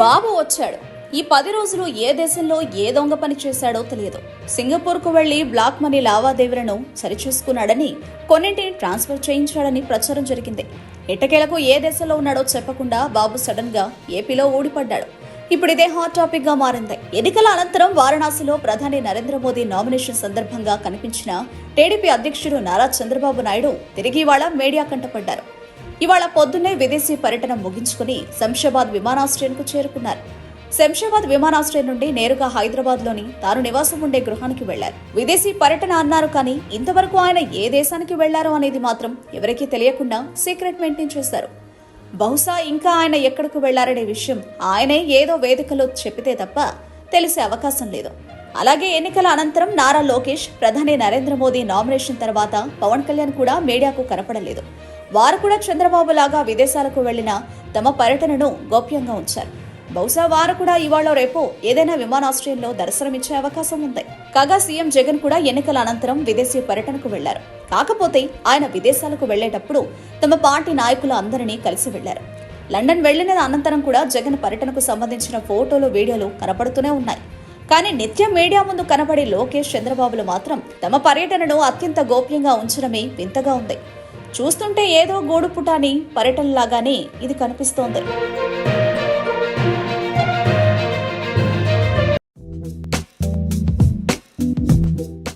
బాబు వచ్చాడు. ఈ పది రోజులు ఏ దేశంలో ఏ దొంగ పని చేశాడో తెలియదు. సింగపూర్కు వెళ్ళి బ్లాక్ మనీ లావాదేవీలను సరిచూసుకున్నాడని కొన్నింటిని ట్రాన్స్ఫర్ చేయించాడని ప్రచారం జరిగింది. ఎట్టకేలకు ఏ దేశంలో ఉన్నాడో చెప్పకుండా బాబు సడన్గా ఏపీలో ఊడిపడ్డాడు. ఇప్పుడు ఇదే హాట్ టాపిక్గా మారింది. ఎన్నికల అనంతరం వారణాసిలో ప్రధాని నరేంద్ర మోదీ నామినేషన్ సందర్భంగా కనిపించిన టీడీపీ అధ్యక్షుడు నారా చంద్రబాబు నాయుడు తిరిగి వాళ్ళ మీడియా కంటపడ్డారు. ఇవాళ పొద్దున్నే విదేశీ పర్యటన ముగించుకుని శంషాబాద్ విమానాశ్రయంకు చేరుకున్నారు. శంషాబాద్ విమానాశ్రయం నుండి నేరుగా హైదరాబాద్లోని తాను నివాసం ఉండే గృహానికి వెళ్ళారు. విదేశీ పర్యటన అన్నారు కానీ ఇంతవరకు ఆయన ఏ దేశానికి వెళ్ళారో అనేది మాత్రం ఎవరికీ తెలియకుండా సీక్రెట్ మెయింటైన్ చేశారు. బహుశా ఇంకా ఆయన ఎక్కడికి వెళ్ళారనే విషయం ఆయనే ఏదో వేదికలో చెప్పితే తప్ప తెలిసే అవకాశం లేదు. అలాగే ఎన్నికల అనంతరం నారా లోకేష్ ప్రధాని నరేంద్ర మోదీ నామినేషన్ తర్వాత పవన్ కళ్యాణ్ కూడా మీడియాకు కనపడలేదు. వారు కూడా చంద్రబాబు లాగా విదేశాలకు వెళ్ళిన తమ పర్యటనను గోప్యంగా ఉంచారు. బహుశా వారు కూడా ఇవాళ రేపు ఏదైనా విమానాశ్రయంలో దర్శనమిచ్చే అవకాశం ఉంది. కాగా సీఎం జగన్ కూడా ఎన్నికల అనంతరం విదేశీ పర్యటనకు వెళ్ళారు. కాకపోతే ఆయన విదేశాలకు వెళ్ళేటప్పుడు తమ పార్టీ నాయకులు అందరినీ కలిసి వెళ్ళారు. లండన్ వెళ్ళిన అనంతరం కూడా జగన్ పర్యటనకు సంబంధించిన ఫోటోలు వీడియోలు కనపడుతూనే ఉన్నాయి. కానీ నిత్యం మీడియా ముందు కనబడే లోకేష్ చంద్రబాబులు మాత్రం తమ పర్యటనను అత్యంత గోప్యంగా ఉంచడమే వింతగా ఉంది. చూస్తుంటే ఏదో గూడుపుటాని పర్యటనలాగానే ఇది కనిపిస్తోంది.